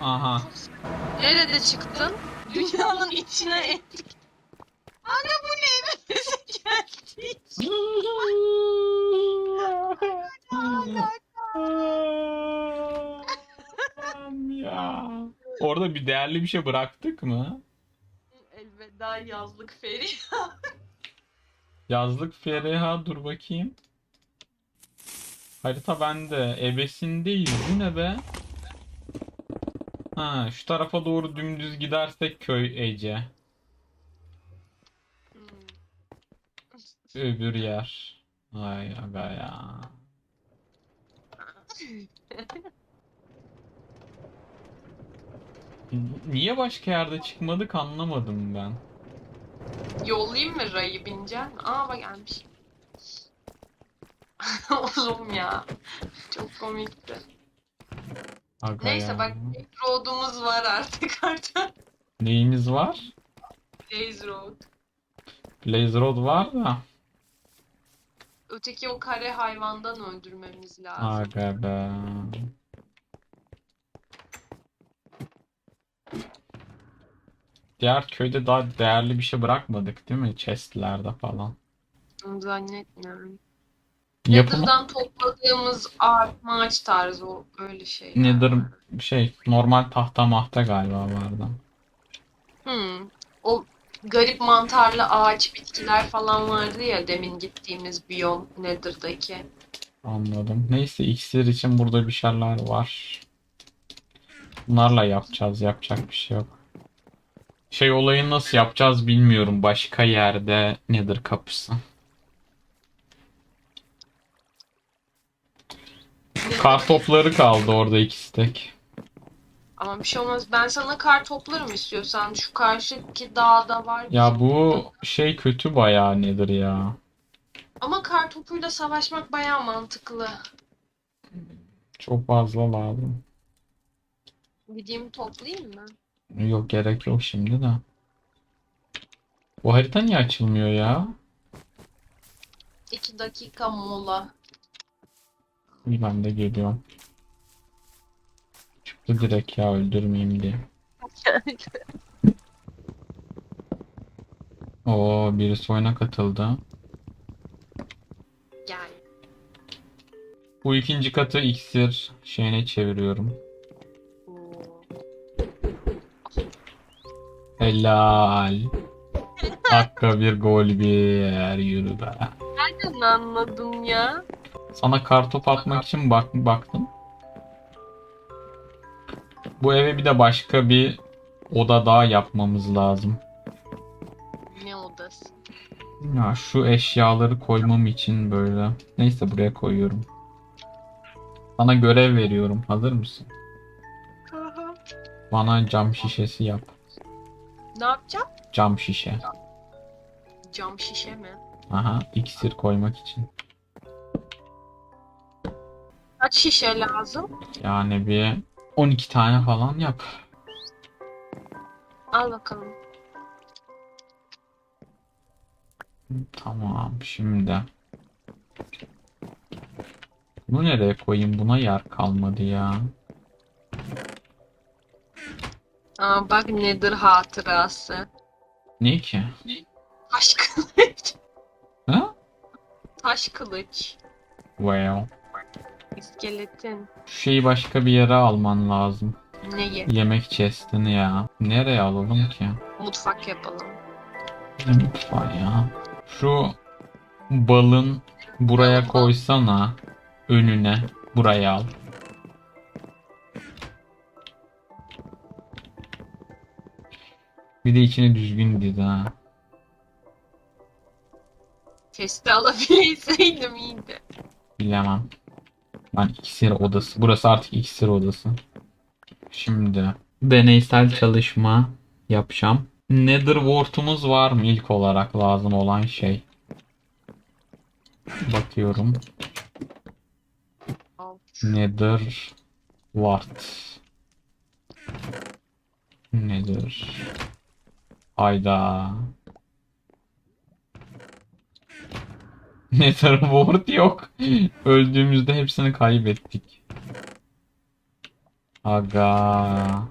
Aha. Nerede çıktın? Dünyanın içine ettik. Anne bu ne? Evimize geldik. ya. Orada bir değerli bir şey bıraktık mı? Elveda yazlık feri. Yazlık Feriha dur bakayım. Harita bende. Ebesindeyiz. Bu ne be? Ha, şu tarafa doğru dümdüz gidersek köy Ece. Hmm. Öbür yer. Ay aga ya. Niye başka yerde çıkmadık anlamadım ben. Yollayayım mı Ray'ı bineceğim? Aa bak gelmiş. Oğlum ya. Çok komikti. Aga Neyse ya. bak road'umuz var artık artık. Neyimiz var? Blaze Road. Blaze Road var da. Öteki o kare hayvandan öldürmemiz lazım. Aga be. Diğer köyde daha değerli bir şey bırakmadık değil mi? Chestlerde falan. Zannetmiyorum. Yapım Nether'dan topladığımız ağaç maaç tarzı o öyle şey. Nether şey normal tahta mahta galiba vardı. Hmm. O garip mantarlı ağaç bitkiler falan vardı ya demin gittiğimiz biyom Nether'daki. Anladım. Neyse iksir için burada bir şeyler var. Bunlarla yapacağız. Yapacak bir şey yok. Şey olayı nasıl yapacağız bilmiyorum. Başka yerde nedir kapısı? Kartopları kaldı orada ikisi tek. Ama bir şey olmaz. Ben sana kar toplarım istiyorsan. Şu karşıki dağda var. Ya bu şey kötü bayağı nedir ya? Ama kar topuyla savaşmak bayağı mantıklı. Çok fazla lazım. Gideyim toplayayım mı? Yok gerek yok şimdi de. Bu harita niye açılmıyor ya? İki dakika mola. Ben de geliyorum. Çıktı direkt ya öldürmeyeyim diye. Oo birisi oyuna katıldı. Gel. Bu ikinci katı iksir şeyine çeviriyorum. Helal. Dakika bir gol bir yürü be. Nereden anladın ya? Sana kartop atmak için bak baktım. Bu eve bir de başka bir oda daha yapmamız lazım. Ne odası? Ya şu eşyaları koymam için böyle. Neyse buraya koyuyorum. Sana görev veriyorum. Hazır mısın? Bana cam şişesi yap. Ne yapacağım? Cam şişe. Cam şişe mi? Aha, iksir koymak için. Kaç şişe lazım? Yani bir 12 tane falan yap. Al bakalım. Tamam, şimdi. Bunu nereye koyayım? Buna yer kalmadı ya. Aa, bak nedir hatırası? Ne ki? Taş kılıç. Ha? Taş kılıç. Well. İskeletin. Şu şeyi başka bir yere alman lazım. Neyi? Yemek chest'ini ya. Nereye alalım ki? Mutfak yapalım. Ne mutfağı ya. Şu balın buraya koysana. Önüne. Buraya al. Bir de içini düzgün diz ha. Testi alabilseydim iyiydi. Bilemem. Ben iksir odası. Burası artık iksir odası. Şimdi deneysel çalışma yapacağım. Nether Wart'umuz var mı ilk olarak lazım olan şey? Bakıyorum. Nether Wart. Nether. Hayda. Nether Wart yok. Öldüğümüzde hepsini kaybettik. Aga.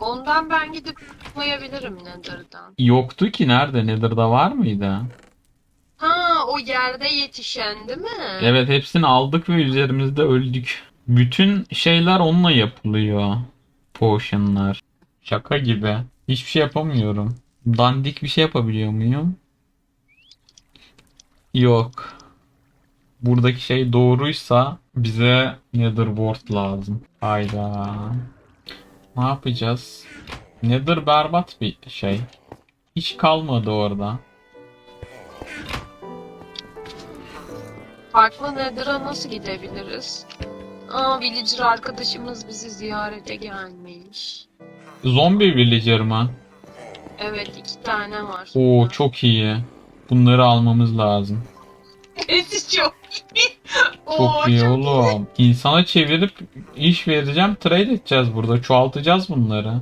Ondan ben gidip koyabilirim Nether'dan. Yoktu ki nerede? Nether'da var mıydı? Ha o yerde yetişen değil mi? Evet hepsini aldık ve üzerimizde öldük. Bütün şeyler onunla yapılıyor. Potionlar. Şaka gibi. Hiçbir şey yapamıyorum. Dandik bir şey yapabiliyor muyum? Yok. Buradaki şey doğruysa bize Netherwort lazım. Hayda. Ne yapacağız? Nether berbat bir şey. Hiç kalmadı orada. Farklı Nether'a nasıl gidebiliriz? Aa villager arkadaşımız bizi ziyarete gelmiş. Zombi villager mı? Evet iki tane var. Oo çok iyi. Bunları almamız lazım. Sesi çok iyi. Oo, Çok iyi oğlum. İnsana çevirip iş vereceğim. Trade edeceğiz burada. Çoğaltacağız bunları.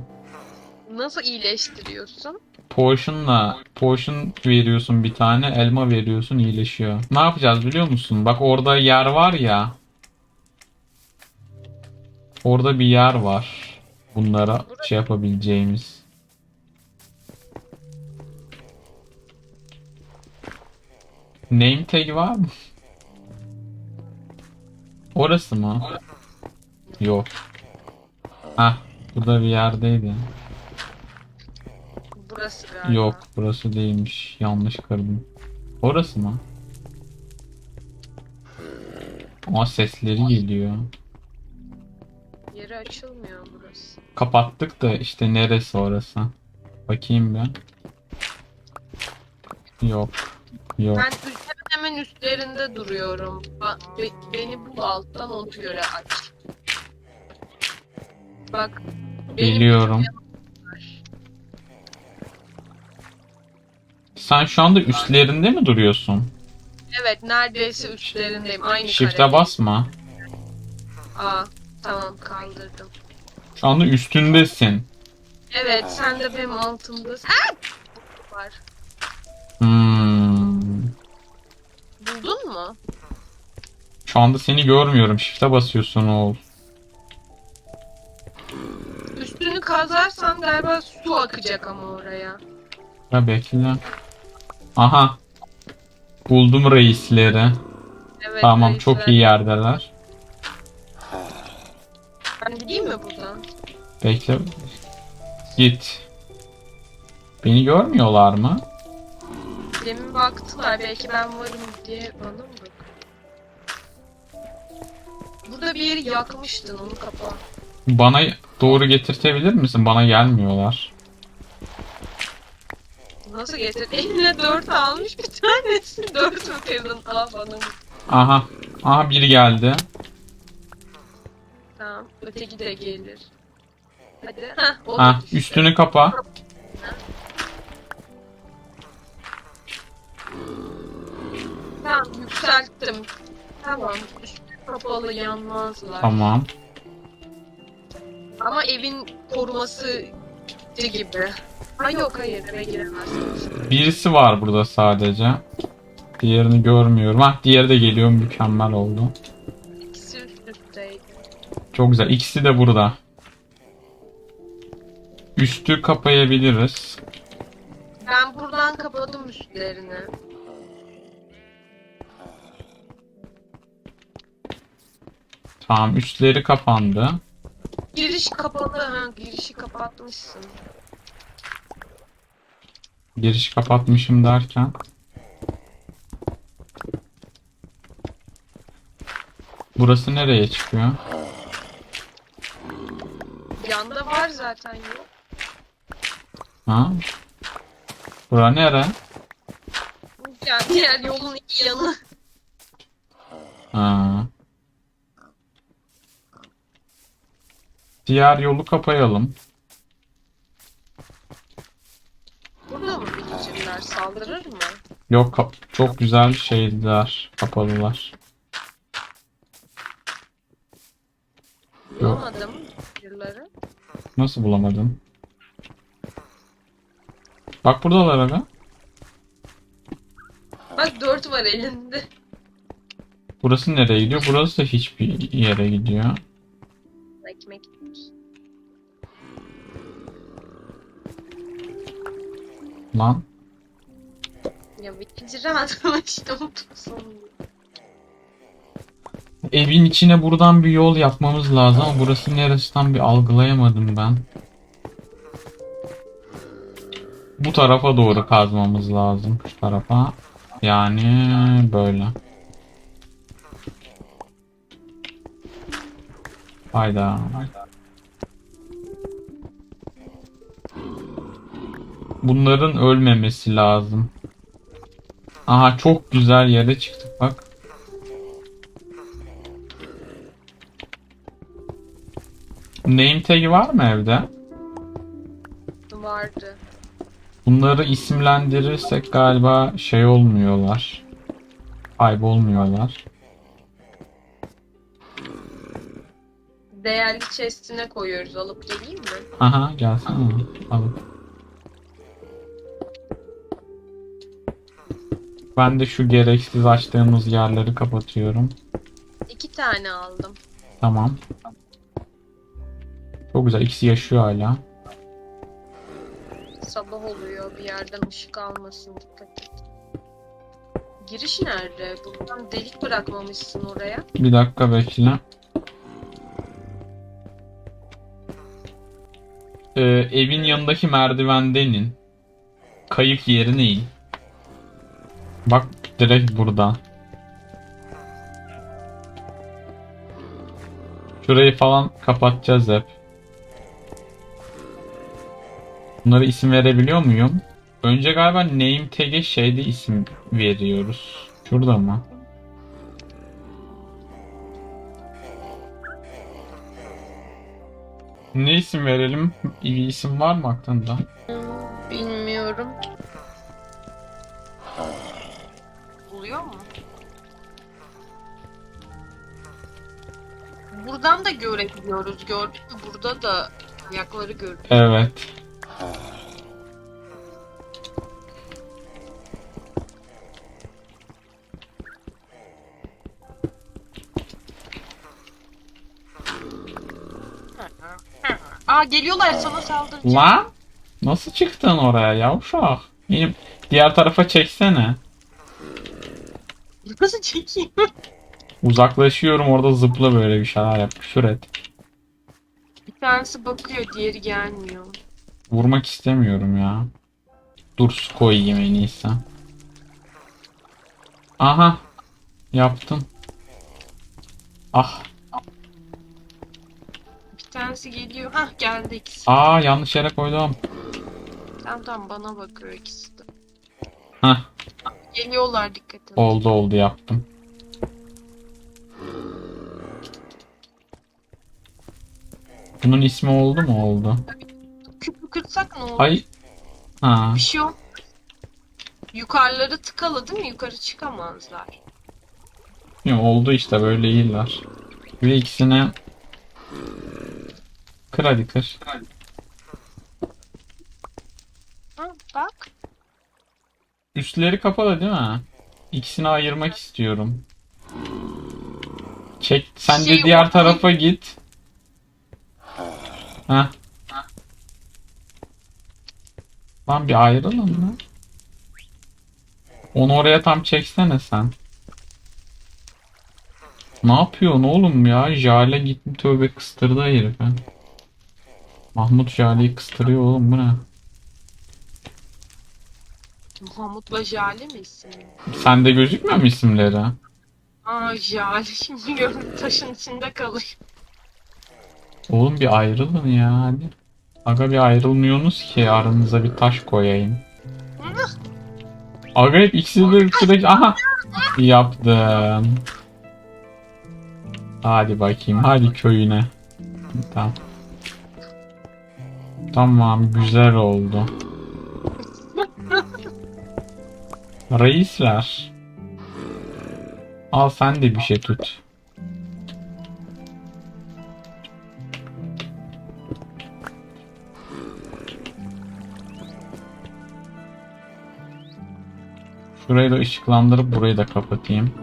Nasıl iyileştiriyorsun? Potion'la potion veriyorsun bir tane. Elma veriyorsun iyileşiyor. Ne yapacağız biliyor musun? Bak orada yer var ya. Orada bir yer var. Bunlara şey yapabileceğimiz. Name tag var mı? Orası mı? Yok. Hah, burada bir yerdeydi. Burası galiba. Yok, burası değilmiş. Yanlış kırdım. Orası mı? Ama sesleri geliyor. Yeri açılmıyor burası. Kapattık da işte neresi orası? Bakayım ben. Yok. Yok. Ben hemen üstlerinde duruyorum. Ba- be- beni bul alttan ona göre aç. Bak. benim bir var. Sen şu anda üstlerinde mi duruyorsun? Evet neredeyse üstlerindeyim. Aynı Shift'e karede. basma. Aa tamam kaldırdım. Şu anda üstündesin. Evet sen de benim altımdasın. Var. Hmm. Buldun mu? Şu anda seni görmüyorum. Shift'e basıyorsun oğul. Üstünü kazarsan galiba su akacak ama oraya. Ya bekle. Aha. Buldum reisleri. Evet. Tamam reisler. çok iyi yerdeler. Ben gideyim mi buradan? Bekle. Git. Beni görmüyorlar mı? Demin baktılar belki ben varım diye bana mı bak? Burada bir yeri yakmıştın onu kapa. Bana doğru getirtebilir misin? Bana gelmiyorlar. Nasıl getir? Eline dört almış bir tanesi. Dört mü kırdın? Aa bana mı? Aha. Aha biri geldi. Tamam. Öteki de gelir. Hadi. Heh, Ha üstünü kapa. Tamam yükselttim. Tamam. Üstü kapalı yanmazlar. Tamam. Ama evin koruması gibi. Ha yok hayır eve giremezsiniz. Birisi var burada sadece. Diğerini görmüyorum. Ha diğeri de geliyor. Mükemmel oldu. İkisi üst üsteydi. Çok güzel. İkisi de burada. Üstü kapayabiliriz. Ben buradan kapadım üstlerini. Tamam üstleri kapandı. Giriş kapalı ha girişi kapatmışsın. Giriş kapatmışım derken. Burası nereye çıkıyor? Yanda var zaten yok. Ha? Bura nere? Yani diğer yolun iki yanı. Diğer yolu kapayalım. Burada mı biliciler saldırır mı? Yok çok güzel şeyler kapalılar. Bulamadım birileri. Nasıl bulamadın? Bak buradalar aga. Bak dört var elinde. Burası nereye gidiyor? Burası da hiçbir yere gidiyor. Ekmek Lan. Ya bitince rahatlamıştım tutsun. Evin içine buradan bir yol yapmamız lazım ama burası neresi tam bir algılayamadım ben. Bu tarafa doğru kazmamız lazım. Şu tarafa. Yani böyle. Hayda. Bunların ölmemesi lazım. Aha çok güzel yere çıktık bak. Name tag'i var mı evde? Vardı. Bunları isimlendirirsek galiba şey olmuyorlar. Kaybolmuyorlar. Değerli chest'ine koyuyoruz. Alıp geleyim mi? Aha gelsene. Al. Ben de şu gereksiz açtığımız yerleri kapatıyorum. İki tane aldım. Tamam. Çok güzel. İkisi yaşıyor hala. Sabah oluyor. Bir yerden ışık almasın. Dikkat et. Giriş nerede? Buradan delik bırakmamışsın oraya. Bir dakika bekle. Ee, evin yanındaki merdivenden in. Kayık yerine in. Bak direkt burada. Şurayı falan kapatacağız hep. Bunlara isim verebiliyor muyum? Önce galiba name tag'e şeyde isim veriyoruz. Şurada mı? Ne isim verelim? İyi isim var mı aklında? Bilmiyorum. Oluyor mu? Buradan da görebiliyoruz. Gördük mü? Burada da ayakları gördük. Evet. Aa geliyorlar sana saldıracak. Lan? Nasıl çıktın oraya yavşak? Benim diğer tarafa çeksene. Nasıl çekeyim? Uzaklaşıyorum orada zıpla böyle bir şeyler yap. Küfür et. Bir tanesi bakıyor, diğeri gelmiyor. Vurmak istemiyorum ya. Dur su koyayım en iyisi. Aha. Yaptım. Ah. Bir tanesi geliyor. Hah geldi ikisi. Aa yanlış yere koydum. Tamam tamam bana bakıyor ikisi de. Hah. Geliyorlar dikkat et. Oldu oldu yaptım. Bunun ismi oldu mu? Oldu. Küpü kırsak ne olur? Ay. Ha. Bir şey yok. Yukarıları tıkalı değil mi? Yukarı çıkamazlar. Yok, oldu işte böyle iyiler. Bir de ikisine kır hadi kır. Ha, bak. Üstleri kapalı değil mi? İkisini ayırmak istiyorum. Çek sen de Şey, diğer o- tarafa git. Heh. Lan bir ayrılın mı? Onu oraya tam çeksene sen. Ne yapıyorsun oğlum ya? Jale gitti tövbe kıstırdı herif ha. Mahmut Jale'yi kıstırıyor oğlum bu ne? Mahmut'la Jale mi isim? Sende gözükmüyor mu isimleri? Aa Jale şimdi gördüm taşın içinde kalıyor. Oğlum bir ayrılın ya hadi. Aga bir ayrılmıyorsunuz ki aranıza bir taş koyayım. Aga hep ikisi de sürekli aha yaptım. Hadi bakayım hadi köyüne. Tamam. Tamam güzel oldu. Reisler. Al sen de bir şey tut. Şurayı da ışıklandırıp burayı da kapatayım.